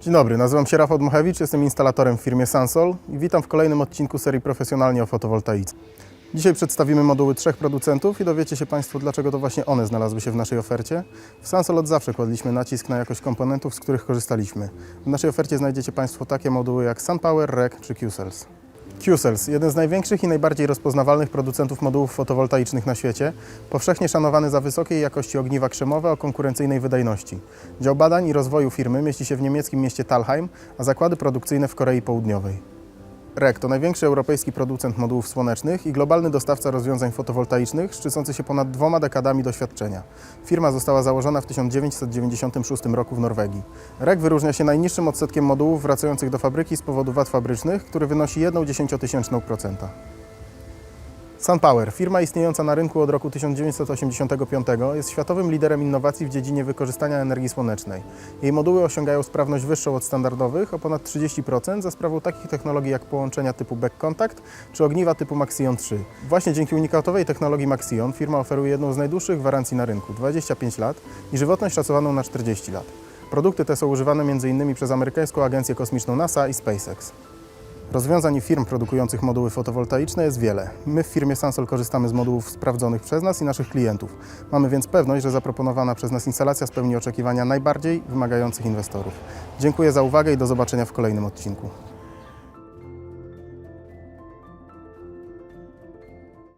Dzień dobry, nazywam się Rafał Dmuchewicz, jestem instalatorem w firmie Sansol i witam w kolejnym odcinku serii Profesjonalnie o fotowoltaice. Dzisiaj przedstawimy moduły trzech producentów i dowiecie się Państwo, dlaczego to właśnie one znalazły się w naszej ofercie. W Sansol od zawsze kładliśmy nacisk na jakość komponentów, z których korzystaliśmy. W naszej ofercie znajdziecie Państwo takie moduły jak SunPower, REC czy QCells. QCells, jeden z największych i najbardziej rozpoznawalnych producentów modułów fotowoltaicznych na świecie, powszechnie szanowany za wysokiej jakości ogniwa krzemowe o konkurencyjnej wydajności. Dział badań i rozwoju firmy mieści się w niemieckim mieście Talheim, a zakłady produkcyjne w Korei Południowej. REC to największy europejski producent modułów słonecznych i globalny dostawca rozwiązań fotowoltaicznych, szczycący się ponad dwoma dekadami doświadczenia. Firma została założona w 1996 roku w Norwegii. REC wyróżnia się najniższym odsetkiem modułów wracających do fabryki z powodu wad fabrycznych, który wynosi 1,1%. SunPower, firma istniejąca na rynku od roku 1985, jest światowym liderem innowacji w dziedzinie wykorzystania energii słonecznej. Jej moduły osiągają sprawność wyższą od standardowych o ponad 30% za sprawą takich technologii jak połączenia typu back contact czy ogniwa typu Maxion 3. Właśnie dzięki unikatowej technologii Maxion firma oferuje jedną z najdłuższych gwarancji na rynku 25 lat i żywotność szacowaną na 40 lat. Produkty te są używane m.in. przez amerykańską agencję kosmiczną NASA i SpaceX. Rozwiązań firm produkujących moduły fotowoltaiczne jest wiele. My w firmie Sansol korzystamy z modułów sprawdzonych przez nas i naszych klientów. Mamy więc pewność, że zaproponowana przez nas instalacja spełni oczekiwania najbardziej wymagających inwestorów. Dziękuję za uwagę i do zobaczenia w kolejnym odcinku.